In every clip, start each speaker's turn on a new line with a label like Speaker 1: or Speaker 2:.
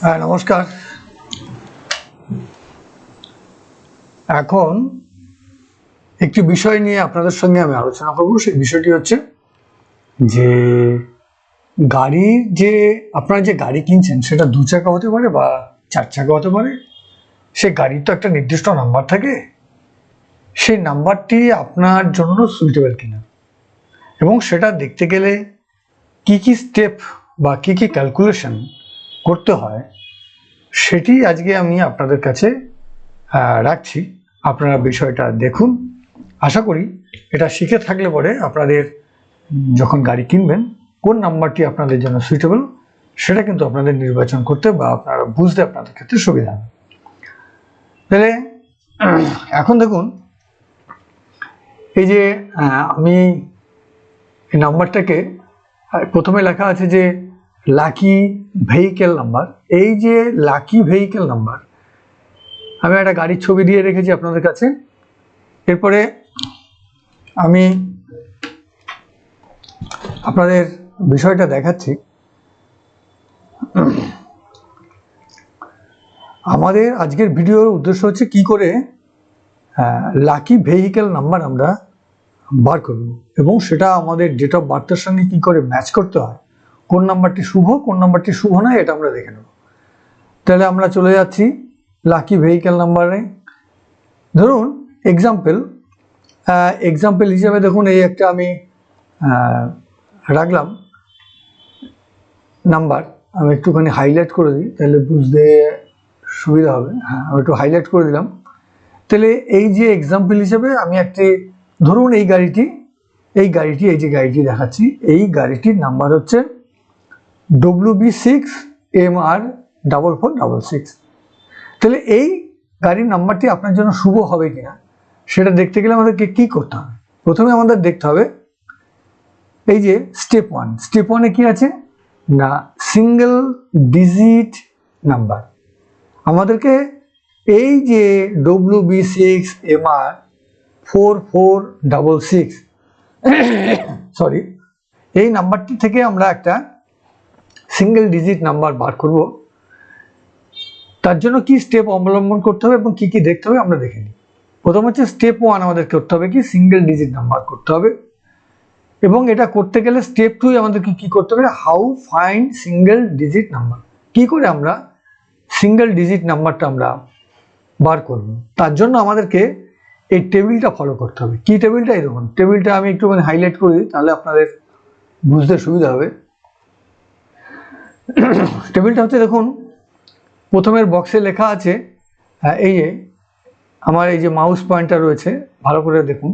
Speaker 1: হ্যাঁ নমস্কার। এখন একটি বিষয় নিয়ে আপনাদের সঙ্গে আমি আলোচনা করব। সেই বিষয়টি হচ্ছে যে গাড়ির যে, আপনারা যে গাড়ি কিনছেন, সেটা দু চাকা হতে পারে বা চার চাকা হতে পারে, সে গাড়ির তো একটা নির্দিষ্ট নাম্বার থাকে। সেই নাম্বারটি আপনার জন্য সুইটেবল কিনা? এবং সেটা দেখতে গেলে কি কি স্টেপ বা কি কি ক্যালকুলেশন করতে হয়, সেটি আজকে আমি আপনাদের কাছে রাখছি। আপনারা বিষয়টা দেখুন। আশা করি এটা শিখে থাকলে পরে আপনাদের যখন গাড়ি কিনবেন, কোন নাম্বারটি আপনাদের জন্য সুইটেবল সেটা কিন্তু আপনাদের নির্বাচন করতে বা আপনারা বুঝতে আপনাদের ক্ষেত্রে সুবিধা হবে। তাহলে, এখন দেখুন, এই যে আমি এই নাম্বারটাকে প্রথমে লেখা আছে যে লাকি ভেহিকেল নাম্বার এই যে লাকি ভেহিকেল নাম্বার আমি একটা গাড়ির ছবি দিয়ে রেখেছি আপনাদের কাছে। এরপরে আমি আপনাদের বিষয়টা দেখাচ্ছি। আমাদের আজকের ভিডিওর উদ্দেশ্য হচ্ছে কি করে লাকি ভেহিকেল নাম্বার আমরা বার করব এবং সেটা আমাদের ডেট অফ বার্থের সঙ্গে কি করে ম্যাচ করতে হয়। কোন নাম্বারটি শুভ, কোন নাম্বারটি শুভ নয় এটা আমরা দেখে নেব। তাহলে আমরা চলে যাচ্ছি লাকি ভেহিক্যাল নাম্বারে ধরুন এক্সাম্পল এক্সাম্পল হিসেবে দেখুন, এই একটা আমি রাখলাম। নাম্বার আমি একটুখানি হাইলাইট করে দিই, তাহলে বুঝতে সুবিধা হবে। হ্যাঁ আমি একটু হাইলাইট করে দিলাম। তাহলে এই যে এক্সাম্পল হিসেবে আমি একটি, ধরুন এই গাড়িটি এই গাড়িটি, এই যে গাড়িটি দেখাচ্ছি, এই গাড়িটির নাম্বার হচ্ছে W B six M R double four double six তাহলে এই গাড়ির নাম্বারটি আপনার জন্য শুভ হবে কিনা, সেটা দেখতে গেলে আমাদেরকে কি করতে হবে? প্রথমে আমাদের দেখতে হবে এই যে স্টেপ ওয়ান স্টেপ ওয়ানে কি আছে? না সিঙ্গেল ডিজিট নাম্বার আমাদেরকে এই যে W B six M R four four double six sorry এই নাম্বারটি থেকে আমরা একটা সিঙ্গেল ডিজিট নাম্বার বার করব। তার জন্য কি স্টেপ অবলম্বন করতে হবে এবং কি কি দেখতে হবে আমরা দেখে নিই। প্রথম হচ্ছে স্টেপ ওয়ান আমাদের করতে হবে কি? সিঙ্গেল ডিজিট নাম্বার করতে হবে। এবং এটা করতে গেলে স্টেপ টু আমাদেরকে কি করতে হবে? How find single digit number কি করে আমরা সিঙ্গেল ডিজিট নাম্বারটা আমরা বার করব? তার জন্য আমাদেরকে এই টেবিলটা ফলো করতে হবে। কি টেবিলটা দেখুন টেবিলটা আমি একটুখানি হাইলাইট করে দিই, তাহলে আপনাদের বুঝতে সুবিধা হবে। টেবিলটা হচ্ছে দেখুন, প্রথমের বক্সে লেখা আছে এই যে, আমার এই যে মাউস পয়েন্টার রয়েছে, ভালো করে দেখুন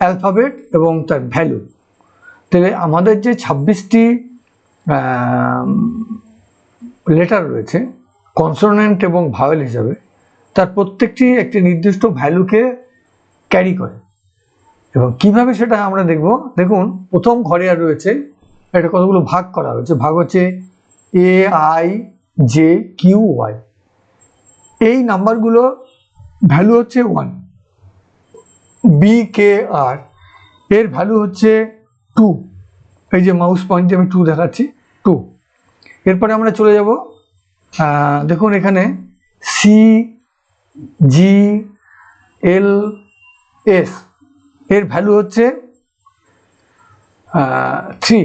Speaker 1: অ্যালফাবেট এবং তার ভ্যালু তাহলে আমাদের যে ছাব্বিশটি লেটার রয়েছে কনসোনেন্ট এবং ভাওয়েল হিসাবে, তার প্রত্যেকটি একটি নির্দিষ্ট ভ্যালুকে ক্যারি করে। এবং কীভাবে সেটা আমরা দেখব? দেখুন, প্রথম ঘরে আর রয়েছে, এটা কতগুলো ভাগ করা হয়েছে? ভাগ হচ্ছে A I J Q Y এই নাম্বারগুলো ভ্যালু হচ্ছে ওয়ান বি কে আর এর ভ্যালু হচ্ছে টু এই যে মাউস পয়েন্টে আমি টু দেখাচ্ছি টু এরপরে আমরা চলে যাব দেখুন এখানে সি জি এল এস এর ভ্যালু হচ্ছে থ্রি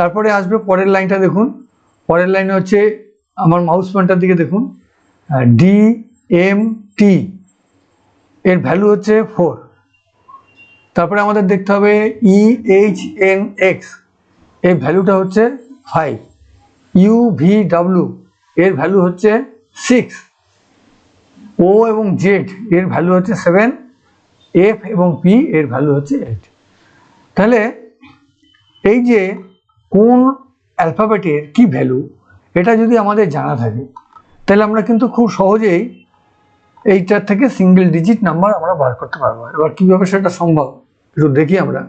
Speaker 1: তারপরে আসবে পরের লাইনটা দেখুন। পরের লাইনে হচ্ছে আমার মাউস পয়েন্টার দিকে দেখুন। ডি এম টি এর ভ্যালু হচ্ছে ফোর তারপরে আমাদের দেখতে হবে ই এইচ এন এক্সের ভ্যালুটা হচ্ছে ফাইভ ইউ ভি ডাব্লু এর ভ্যালু হচ্ছে সিক্স ও এবং জেড এর ভ্যালু হচ্ছে সেভেন এফ এবং পি এর ভ্যালু হচ্ছে এইট তাহলে এই যে কোন অ্যালফাবেটের কি ভ্যালু এটা যদি আমাদের জানা থাকে, তাহলে আমরা কিন্তু খুব সহজেই এইটার থেকে সিঙ্গেল ডিজিট নাম্বার আমরা বার করতে পারব। এবার কীভাবে সেটা সম্ভব, একটু দেখি আমরা।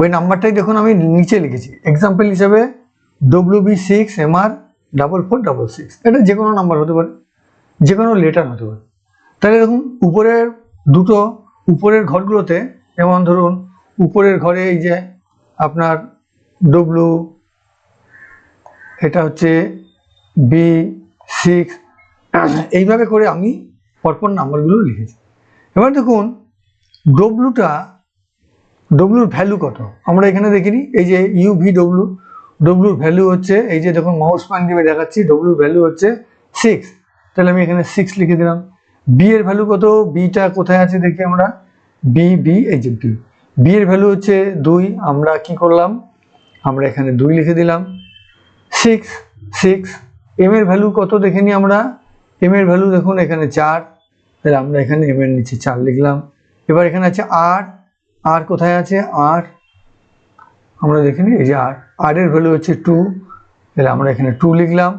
Speaker 1: ওই নাম্বারটাই দেখুন আমি নিচে লিখেছি। এক্সাম্পল হিসাবে W B six M R double four double six এটা যে কোনো নাম্বার হতে পারে যে কোনো লেটার হতে পারে। তাহলে দেখুন, উপরের দুটো, উপরের ঘরগুলোতে, যেমন ধরুন, উপরের ঘরে এই যে আপনার ডব্লু এটা হচ্ছে বি সিক্স এইভাবে করে আমি পরপর নাম্বারগুলো লিখেছি। এবার দেখুন ডব্লুটা ডব্লুর ভ্যালু কত? আমরা এখানে দেখিনি, এই যে ইউ ভি ডব্লু ডব্লুর ভ্যালু হচ্ছে, এই যে দেখুন মাউস পয়েন্ট দিয়ে দেখাচ্ছি ডব্লুর ভ্যালু হচ্ছে সিক্স তাহলে আমি এখানে সিক্স লিখে দিলাম। বি এর ভ্যালু কত? বিটা কোথায় আছে দেখি আমরা? বি বি এই যে বি বি এর ভ্যালু হচ্ছে দুই, আমরা কি করলাম? আমরা এখানে দুই লিখে দিলাম। সিক্স সিক্স এম এর ভ্যালু কত দেখে আমরা? এম এর ভ্যালু দেখুন, এখানে চার। তাহলে আমরা এখানে এম এর নিচে চার লিখলাম। এবার এখানে আছে আর আর কোথায় আছে? আর আমরা দেখে নিই এই যে আর আর এর ভ্যালু হচ্ছে টু তাহলে আমরা এখানে টু লিখলাম।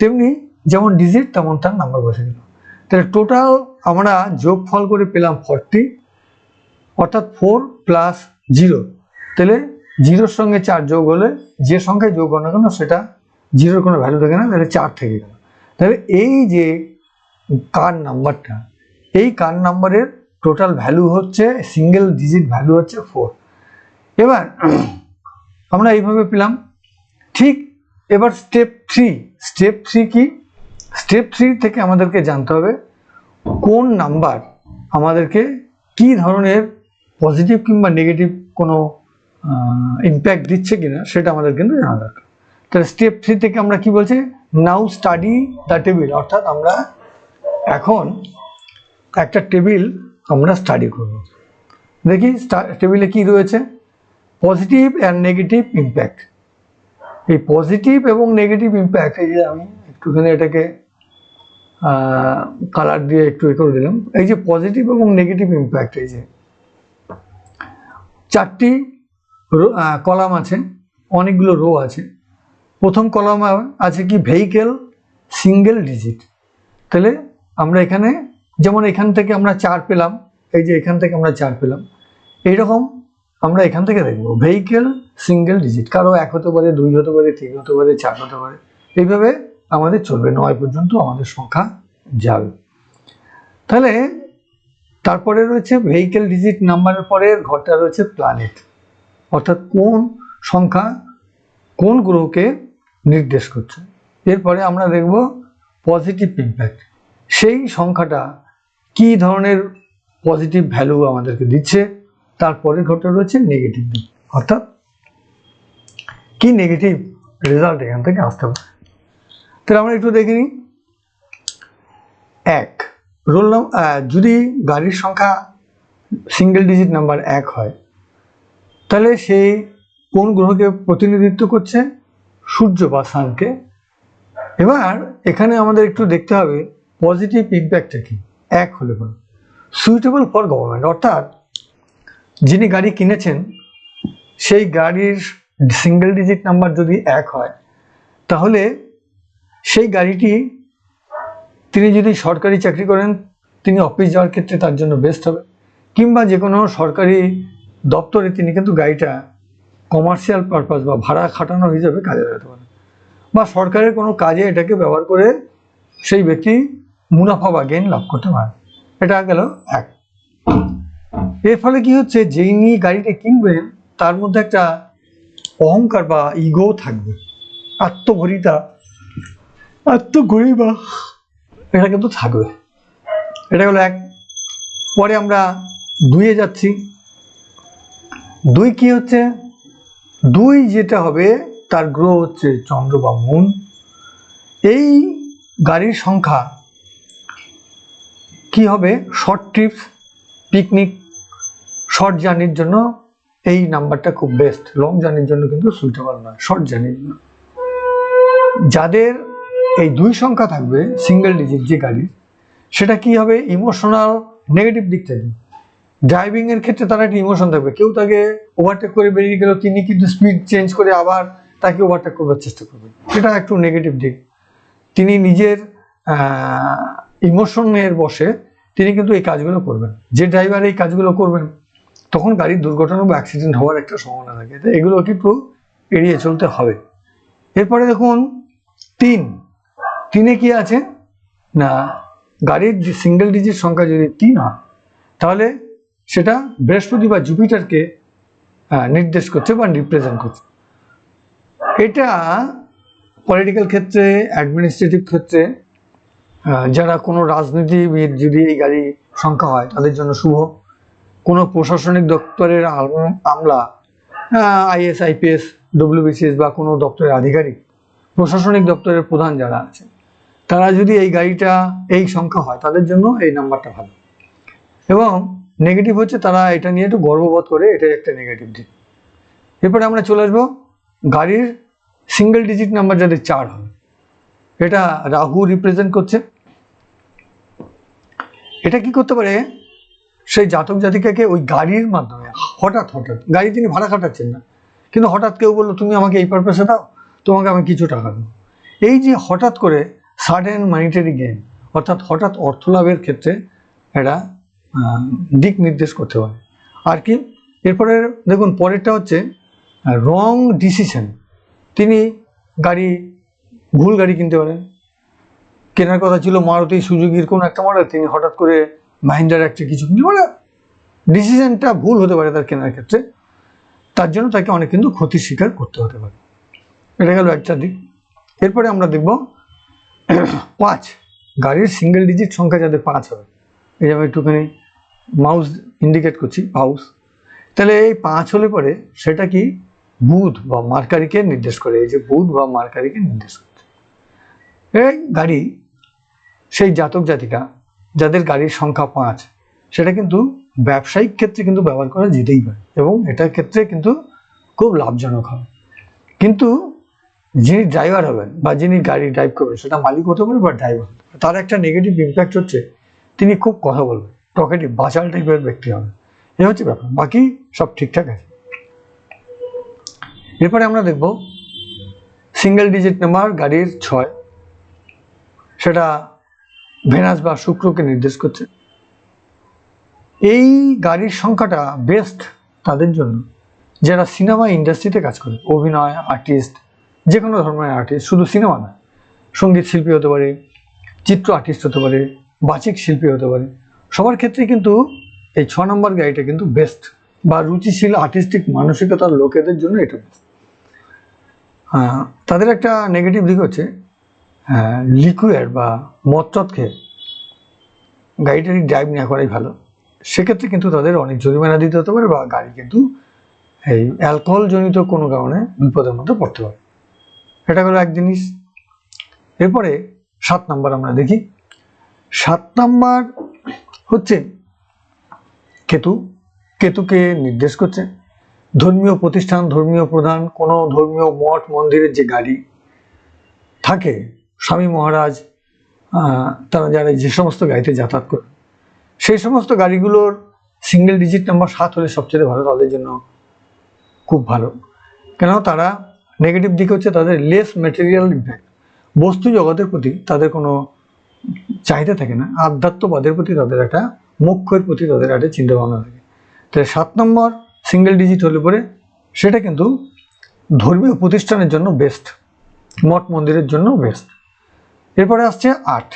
Speaker 1: তেমনি যেমন ডিজিট তেমন তার নাম্বার বসে দিলাম তাহলে টোটাল আমরা যোগফল করে পেলাম ফর্টি অর্থাৎ ফোর প্লাস জিরো তাহলে জিরোর সঙ্গে চার যোগ হলে যে সংখ্যায় যোগ হয় না কেন সেটা জিরোর কোনো ভ্যালু থাকে না, তাহলে চার থেকে গেল। তাহলে এই যে কার নাম্বারটা এই কার নাম্বারের টোটাল ভ্যালু হচ্ছে সিঙ্গেল ডিজিট ভ্যালু হচ্ছে ফোর এবার আমরা এইভাবে পেলাম। ঠিক এবার স্টেপ থ্রি স্টেপ থ্রি কি? স্টেপ থ্রি থেকে আমাদেরকে জানতে হবে কোন নাম্বার আমাদেরকে কি ধরনের পজিটিভ কিংবা নেগেটিভ কোনো ইম্প্যাক্ট দিচ্ছে কিনা সেটা আমাদের কিন্তু জানা দরকার। তাহলে স্টেপ থ্রি থেকে আমরা কি বলছি? নাও স্টাডি দ্য টেবিল অর্থাৎ আমরা এখন একটা টেবিল আমরা স্টাডি করব। দেখি টেবিলে কি রয়েছে? পজিটিভ অ্যান্ড নেগেটিভ ইম্প্যাক্ট এই পজিটিভ এবং নেগেটিভ ইম্প্যাক্ট এই যে আমি একটুখানি এটাকে কালার দিয়ে একটু এ করে দিলাম। এই যে পজিটিভ এবং নেগেটিভ ইম্প্যাক্ট এই যে চারটি কলাম আছে, অনেকগুলো রো আছে। প্রথম কলাম আছে কি ভেহিকেল সিঙ্গেল ডিজিট তাহলে আমরা এখানে, যেমন এখান থেকে আমরা চার পেলাম, এই যে এখান থেকে আমরা চার পেলাম, এইরকম আমরা এখান থেকে দেখব। ভেহিকেল সিঙ্গেল ডিজিট কারও এক হতে পারে, দুই হতে পারে, তিন হতে পারে, চার হতে পারে। এইভাবে আমাদের চলবে, নয় পর্যন্ত আমাদের সংখ্যা যাবে। তাহলে, তারপরে রয়েছে ভেহিকেল ডিজিট নাম্বারের পরে ঘরটা রয়েছে প্ল্যানেট অর্থাৎ কোন সংখ্যা কোন গ্রহকে নির্দেশ করছে। এরপরে আমরা দেখব পজিটিভ ইম্প্যাক্ট সেই সংখ্যাটা কি ধরনের পজিটিভ ভ্যালু আমাদেরকে দিচ্ছে, তারপরে ঘটনা রয়েছে নেগেটিভ দিক। অর্থাৎ কি নেগেটিভ রেজাল্ট এখান থেকে আসতে পারে। তাহলে আমরা একটু দেখে নিই। এক, রোল যদি গাড়ির সংখ্যা সিঙ্গেল ডিজিট নাম্বার এক হয় তাহলে সেই কোন গ্রহকে প্রতিনিধিত্ব করছে? সূর্য বা সানকে এবার এখানে আমাদের একটু দেখতে হবে পজিটিভ ইম্প্যাক্টটা কি। এক হলে পরে সুইটেবল ফর গভর্নমেন্ট অর্থাৎ যিনি গাড়ি কিনেছেন, সেই গাড়ির সিঙ্গেল ডিজিট নাম্বার যদি এক হয়, তাহলে সেই গাড়িটি তিনি যদি সরকারি চাকরি করেন, তিনি অফিস যাওয়ার ক্ষেত্রে তার জন্য বেস্ট হবে। কিংবা যে কোনো সরকারি দপ্তরে তিনি কিন্তু গাড়িটা কমার্শিয়াল পারপাস বা ভাড়া খাটানোর হিসাবে কাজে লাগাতে পারেন। বা সরকারের কোনো কাজে এটাকে ব্যবহার করে সেই ব্যক্তি মুনাফা বা গেন লাভ করতে পারে এটা গেল এক। এর ফলে কি হচ্ছে? যিনি গাড়িটা কিনবেন, তার মধ্যে একটা অহংকার বা ইগো থাকবে। আত্মভরিতা আত্মগরিমা, এটা কিন্তু থাকবে। এটা হলো এক। পরে আমরা দুয়ে যাচ্ছি। দুই কি হচ্ছে? দুই যেটা হবে, তার গ্রহ হচ্ছে চন্দ্র বা মুন। এই গাড়ির সংখ্যা কি হবে? শর্ট ট্রিপস পিকনিক শর্ট জার্নির জন্য এই নাম্বারটা খুব বেস্ট লং জার্নির জন্য কিন্তু সুইটেবল নয় শর্ট জার্নির জন্য। যাদের এই দুই সংখ্যা থাকবে সিঙ্গেল ডিজিট যে গাড়ি, সেটা কি হবে? ইমোশনাল নেগেটিভ দিক থেকে। ড্রাইভিং এর ক্ষেত্রে তার একটা ইমোশন থাকবে। কেউ তাকে ওভারটেক করে বেরিয়ে গেল তিনি কিন্তু স্পিড চেঞ্জ করে আবার তাকে ওভারটেক করবার চেষ্টা করবেন। এটা একটু নেগেটিভ দিক। তিনি নিজের ইমোশনের বসে তিনি কিন্তু এই কাজগুলো করবেন। যে ড্রাইভার এই কাজগুলো করবেন, তখন গাড়ির দুর্ঘটনা বা অ্যাক্সিডেন্ট হওয়ার একটা সম্ভাবনা থাকে। তো এগুলো কিন্তু এড়িয়ে চলতে হবে। এরপরে দেখুন, তিন। তিনে কি আছে? না, গাড়ির সিঙ্গেল ডিজিট সংখ্যা যদি তিন হয়, তাহলে সেটা বৃহস্পতি বা জুপিটারকে নির্দেশ করছে বা রিপ্রেজেন্ট করছে। এটা পলিটিক্যাল ক্ষেত্রে অ্যাডমিনিস্ট্রেটিভ ক্ষেত্রে যারা কোনো রাজনীতিবিদ যদি এই গাড়ি সংখ্যা হয়, তাদের জন্য শুভ। কোনো প্রশাসনিক দপ্তরের আম- আমলা আইএস আইপিএস ডব্লিউবিসিএস বা কোনো দপ্তরের আধিকারিক, প্রশাসনিক দপ্তরের প্রধান যারা আছেন, তারা যদি এই গাড়িটা, এই সংখ্যা হয়, তাদের জন্য এই নাম্বারটা ভালো। এবং নেগেটিভ হচ্ছে তারা এটা নিয়ে একটু গর্ববোধ করে এটাই একটা নেগেটিভ দিক। এরপরে আমরা চলে আসব গাড়ির সিঙ্গেল ডিজিট নাম্বার যাদের চার হবে এটা রাহু রিপ্রেজেন্ট করছে। এটা কি করতে পারে? সেই জাতক জাতিকাকে ওই গাড়ির মাধ্যমে হঠাৎ হঠাৎ গাড়ি তিনি ভাড়া খাটাচ্ছেন না। কিন্তু হঠাৎ কেউ বলল তুমি আমাকে এই পারপাসে দাও তোমাকে আমি কিছু টাকা দেবো। এই যে হঠাৎ করে সাডেন মানিটারি গেইন অর্থাৎ হঠাৎ অর্থ লাভের ক্ষেত্রে আহ, দিক নির্দেশ করতে পারে আর কি? এরপরে দেখুন, পরেরটা হচ্ছে রং ডিসিশন তিনি গাড়ি, ভুল গাড়ি কিনতে পারেন। কেনার কথা ছিল মারুতি সুজুকির কোন একটা মডেল তিনি হঠাৎ করে মাহিন্দ্রার একটা কিছু কিনতে মানে ডিসিশনটা ভুল হতে পারে তার কেনার ক্ষেত্রে। তার জন্য তাকে অনেক কিন্তু ক্ষতির স্বীকার করতে হতে পারে। এটা গেল একটা দিক। এরপরে আমরা দেখব, পাঁচ। গাড়ির সিঙ্গেল ডিজিট সংখ্যা যাদের পাঁচ হবে, এই যে আমি একটুখানি মাউস ইন্ডিকেট করছি হাউস তাহলে এই পাঁচ হলে পরে সেটা কি? বুধ বা মার্কারিকে নির্দেশ করে। এই যে বুধ বা মার্কারিকে নির্দেশ করছে। এই গাড়ি, সেই জাতক জাতিকা, যাদের গাড়ির সংখ্যা পাঁচ, সেটা কিন্তু ব্যবসায়িক ক্ষেত্রে কিন্তু ব্যবহার করা যেতেই পারে এবং এটার ক্ষেত্রে কিন্তু খুব লাভজনক হবে। কিন্তু যিনি ড্রাইভার হবেন বা যিনি গাড়ি ড্রাইভ করবেন, সেটা মালিক হতে পারে বা ড্রাইভার তার একটা নেগেটিভ ইম্প্যাক্ট হচ্ছে। তিনি খুব কথা বলবেন। টকেটিভ বাচাল টাইপের ব্যক্তি হবে। এ হচ্ছে ব্যাপার। বাকি সব ঠিকঠাক আছে। এরপরে আমরা দেখব সিঙ্গেল ডিজিট নাম্বার গাড়ির ছয়। সেটা ভেনাস বা শুক্রকে নির্দেশ করছে। এই গাড়ির সংখ্যাটা বেস্ট তাদের জন্য। যারা সিনেমা ইন্ডাস্ট্রিতে কাজ করে, অভিনয় আর্টিস্ট যে কোনো ধরনের আর্টিস্ট শুধু সিনেমা না, সংগীত শিল্পী হতে পারে, চিত্র আর্টিস্ট হতে পারে, বাচিক শিল্পী হতে পারে সবার ক্ষেত্রে কিন্তু এই ছ নম্বর গাড়িটা কিন্তু বেস্ট বা রুচিশীল আর্টিস্টিক মানসিকতার লোকেদের জন্য এটা বেস্ট তাদের একটা নেগেটিভ দিক হচ্ছে লিকুইড বা টদ খেয়ে গাড়িটারি ড্রাইভ না করাই ভালো। সেক্ষেত্রে কিন্তু তাদের অনেক জরিমানা দিতে হতে পারে বা গাড়ি কিন্তু এই অ্যালকোহল জনিত কোনো কারণে বিপদের মধ্যে পড়তে পারে। এটা হলো এক জিনিস। এরপরে সাত নাম্বার আমরা দেখি। সাত নাম্বার হচ্ছে কেতু। কেতুকে নির্দেশ করছে, ধর্মীয় প্রতিষ্ঠান, ধর্মীয় প্রধান, কোনো ধর্মীয় মঠ, মন্দিরের যে গাড়ি থাকে, স্বামী মহারাজ তারা যারা যে সমস্ত গাড়িতে যাতায়াত করে। সেই সমস্ত গাড়িগুলোর সিঙ্গেল ডিজিট নাম্বার সাত হলে সবচেয়ে ভালো, তাদের জন্য খুব ভালো। কেন তারা নেগেটিভ দিক হচ্ছে তাদের লেস ম্যাটেরিয়াল ইম্প্যাক্ট বস্তু জগতের প্রতি তাদের কোনো চাহিদা থাকে না। আধ্যাত্মবাদের প্রতি তাদের একটা মোক্ষের প্রতি তাদের একটা চিন্তা ভাবনা থাকে। তাই সাত নম্বর সিঙ্গেল ডিজিট হলে পরে সেটা কিন্তু ধর্মীয় প্রতিষ্ঠানের জন্য বেস্ট মঠ মন্দিরের জন্য বেস্ট এরপরে আসছে আট।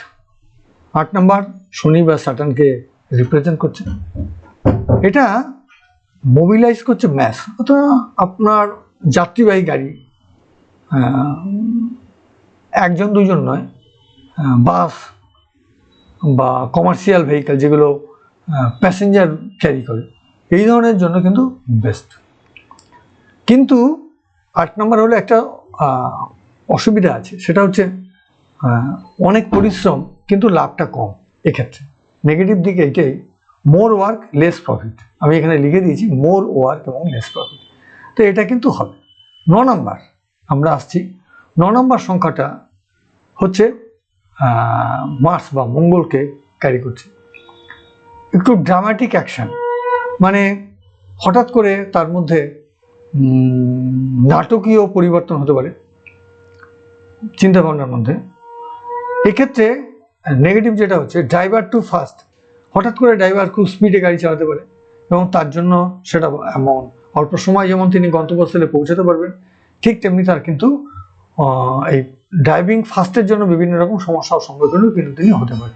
Speaker 1: আট নম্বর, শনি বা স্যাটার্নকে রিপ্রেজেন্ট করছে। এটা মোবিলাইজ করছে ম্যাস অর্থাৎ আপনার যাত্রীবাহী গাড়ি একজন দুজন নয় বাস বা কমার্শিয়াল ভেহিকেল যেগুলো প্যাসেঞ্জার ক্যারি করে, এই ধরনের জন্য কিন্তু বেস্ট কিন্তু আট নম্বর হলো একটা অসুবিধা আছে, সেটা হচ্ছে অনেক পরিশ্রম কিন্তু লাভটা কম এক্ষেত্রে। নেগেটিভ দিকে এইটাই মোর ওয়ার্ক লেস প্রফিট আমি এখানে লিখে দিয়েছি মোর ওয়ার্ক এবং লেস প্রফিট তো এটা কিন্তু হবে। ন নম্বর, আমরা আসছি। ন নম্বর সংখ্যাটা হচ্ছে মার্স বা মঙ্গলকে ক্যারি করছে। একটু ড্রামাটিক অ্যাকশন মানে হঠাৎ করে তার মধ্যে নাটকীয় পরিবর্তন হতে পারে চিন্তা ভাবনার মধ্যে। এক্ষেত্রে নেগেটিভ যেটা হচ্ছে ড্রাইভার টু ফাস্ট হঠাৎ করে ড্রাইভার খুব স্পিডে গাড়ি চালাতে পারে এবং তার জন্য সেটা এমন। অল্প সময় যেমন তিনি গন্তব্যস্থলে পৌঁছাতে পারবেন, ঠিক তেমনি তার কিন্তু এই ড্রাইভিং ফাস্টের জন্য বিভিন্ন রকম সমস্যার সম্মুখীনও কিন্তু তিনি হতে পারে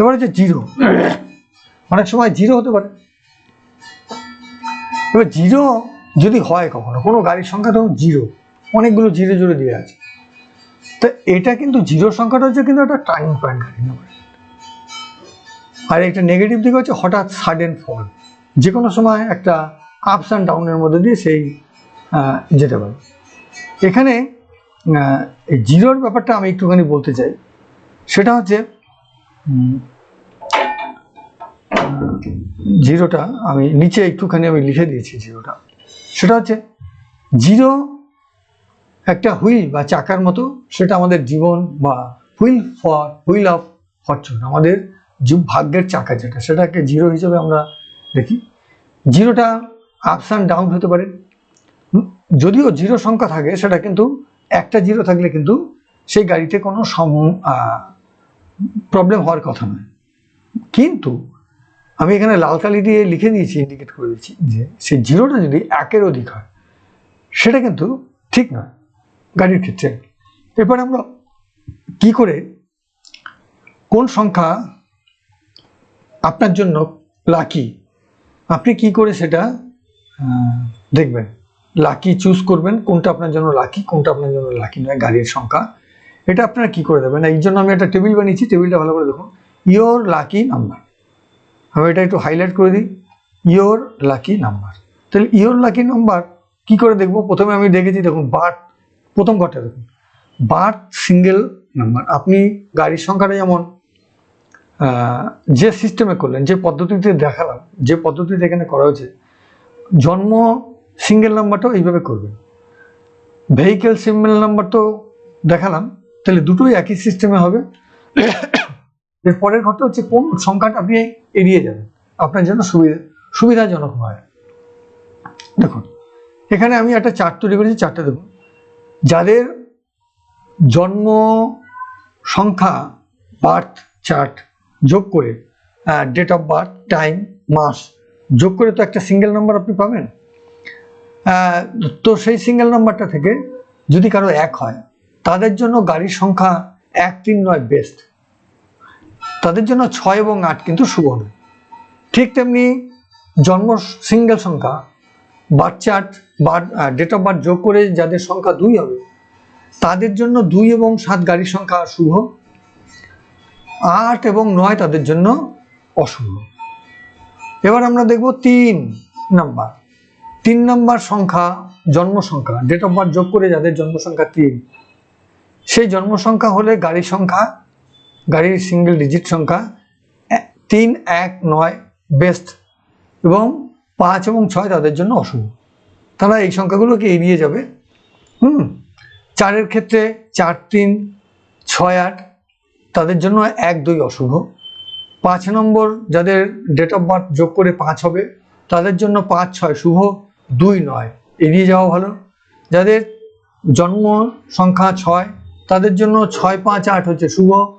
Speaker 1: এবার হচ্ছে জিরো। অনেক সময় জিরো হতে পারে। এবার জিরো যদি হয় কখনো, কোনো গাড়ির সংখ্যা তখন জিরো, অনেকগুলো জিরো জুড়ে দিয়ে আছে। তো এটা কিন্তু জিরো সংখ্যাটা হচ্ছে কিন্তু একটা টার্নিং পয়েন্ট গাড়ি নাম্বার আর একটা নেগেটিভ দিক হচ্ছে হঠাৎ সাডেন ফল যে কোনো সময় একটা আপস অ্যান্ড ডাউনের মধ্যে দিয়ে সেই যেতে পারে। এখানে এই জিরোর ব্যাপারটা আমি একটুখানি বলতে চাই। সেটা হচ্ছে জিরোটা আমি নিচে একটুখানি আমি লিখে দিয়েছি জিরোটা। সেটা হচ্ছে, জিরো একটা হুইল বা চাকার মতো, সেটা আমাদের জীবন বা wheel for, wheel of fortune, আমাদের ভাগ্যের চাকা যেটা, সেটাকে জিরো হিসেবে আমরা দেখি। জিরোটা আপস অ্যান্ড ডাউন হতে পারে। যদিও জিরো সংখ্যা থাকে, সেটা কিন্তু একটা জিরো থাকলে কিন্তু সেই গাড়িতে কোনো সম প্রবলেম হওয়ার কথা নয়। কিন্তু আমি এখানে লাল কালি দিয়ে লিখে দিয়েছি ইন্ডিকেট করে দিচ্ছি যে সেই জিরোটা যদি একের অধিক হয়, সেটা কিন্তু ঠিক নয় গাড়ির ক্ষেত্রে। এরপরে আমরা কি করে, কোন সংখ্যা আপনার জন্য লাকি আপনি কি করে সেটা দেখবেন। লাকি চুজ করবেন, কোনটা আপনার জন্য লাকি কোনটা আপনার জন্য লাকি নয়, গাড়ির সংখ্যা। এটা আপনারা কি করে দেবেন? এই জন্য আমি একটা টেবিল বানিয়েছি টেবিলটা ভালো করে দেখুন। ইয়োর লাকি নাম্বার আমি এটা একটু হাইলাইট করে দিই। ইয়োর লাকি নাম্বার তাহলে ইয়োর লাকি নাম্বার কি করে দেখব? প্রথমে আমি দেখেছি, দেখুন বার্থ প্রথম ঘরটা দেখুন। বার্থ সিঙ্গেল নাম্বার আপনি গাড়ির সংখ্যাটা যেমন যে সিস্টেমে করলেন, যে পদ্ধতিতে দেখালাম, যে পদ্ধতিতে এখানে করা হয়েছে, জন্ম সিঙ্গেল নাম্বারটাও এইভাবে করবেন ভেহিকেল সিঙ্গেল নাম্বার তো দেখালাম, তাহলে দুটোই একই সিস্টেমে হবে। এর পরের ঘরটা হচ্ছে কোন সংখ্যাটা আপনি এড়িয়ে যাবেন, আপনার জন্য সুবিধা, সুবিধাজনক হয়। দেখুন, এখানে আমি একটা চার্ট তৈরি করেছি চারটে দেখুন। যাদের জন্ম সংখ্যা বার্থ চার্ট যোগ করে ডেট অফ বার্থ টাইম মাস যোগ করে তো একটা সিঙ্গেল নাম্বার আপনি পাবেন। তো সেই সিঙ্গেল নাম্বারটা থেকে যদি কারও এক হয়, তাদের জন্য গাড়ির সংখ্যা এক তিন নয় বেস্ট তাদের জন্য ছয় এবং আট কিন্তু শুভ নয়। ঠিক তেমনি জন্ম সিঙ্গেল সংখ্যা chart birth date of birth যোগ করে যাদের সংখ্যা দুই হবে, তাদের জন্য দুই এবং সাত গাড়ির সংখ্যা শুভ, আট এবং নয় তাদের জন্য অশুভ। এবার আমরা দেখব তিন নাম্বার তিন নম্বর সংখ্যা জন্ম সংখ্যা ডেট অফ বার্থ যোগ করে যাদের জন্ম সংখ্যা তিন। সেই জন্ম সংখ্যা হলে গাড়ির সংখ্যা, গাড়ির সিঙ্গেল ডিজিট সংখ্যা তিন, এক, নয় বেস্ট এবং পাঁচ এবং ছয় তাদের জন্য অশুভ। তারা এই সংখ্যাগুলোকে এড়িয়ে যাবে। হুম? চারের ক্ষেত্রে চার, তিন, ছয়, আট তাদের জন্য এক, দুই অশুভ। পাঁচ নম্বর যাদের ডেট অফ বার্থ যোগ করে পাঁচ হবে, তাদের জন্য পাঁচ, ছয় শুভ। দুই নয়। এড়িয়ে যাওয়া ভালো। যাদের জন্ম সংখ্যা ছয়, তাদের জন্য ছয় পাঁচ আট হচ্ছে শুভ,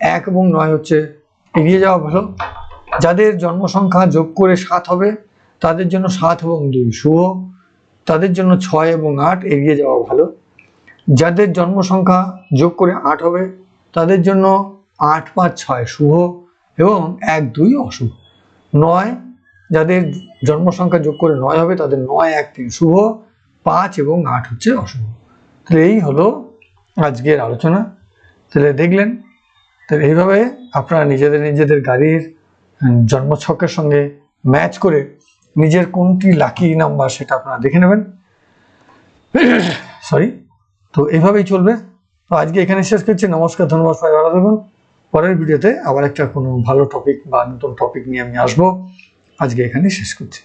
Speaker 1: এক এবং নয় হচ্ছে এড়িয়ে যাওয়া ভালো। যাদের জন্ম সংখ্যা যোগ করে সাত হবে, তাদের জন্য সাত এবং দুই শুভ, তাদের জন্য ছয় এবং আট এড়িয়ে যাওয়া ভালো। যাদের জন্ম সংখ্যা যোগ করে আট হবে, তাদের জন্য আট পাঁচ ছয় শুভ এবং এক দুই অশুভ। নয় যাদের জন্ম সংখ্যা যোগ করে নয় হবে, তাদের নয়, এক, তিন শুভ, পাঁচ এবং আট হচ্ছে অশুভ। তাহলে এই হলো আজকের আলোচনা। তাহলে দেখলেন, তাহলে এইভাবে আপনারা নিজেদের নিজেদের গাড়ির জন্মছকের সঙ্গে ম্যাচ করে নিজের কোনটি লাকি নাম্বার সেটা আপনারা দেখে নেবেন। সরি, তো এইভাবেই চলবে। তো আজকে এখানে শেষ করছি। নমস্কার, ধন্যবাদ সবাই, ভালো থাকুন। পরের ভিডিওতে আবার একটা কোনো ভালো টপিক বা নতুন টপিক নিয়ে আমি আসব। আজকে এখানে শেষ করছি।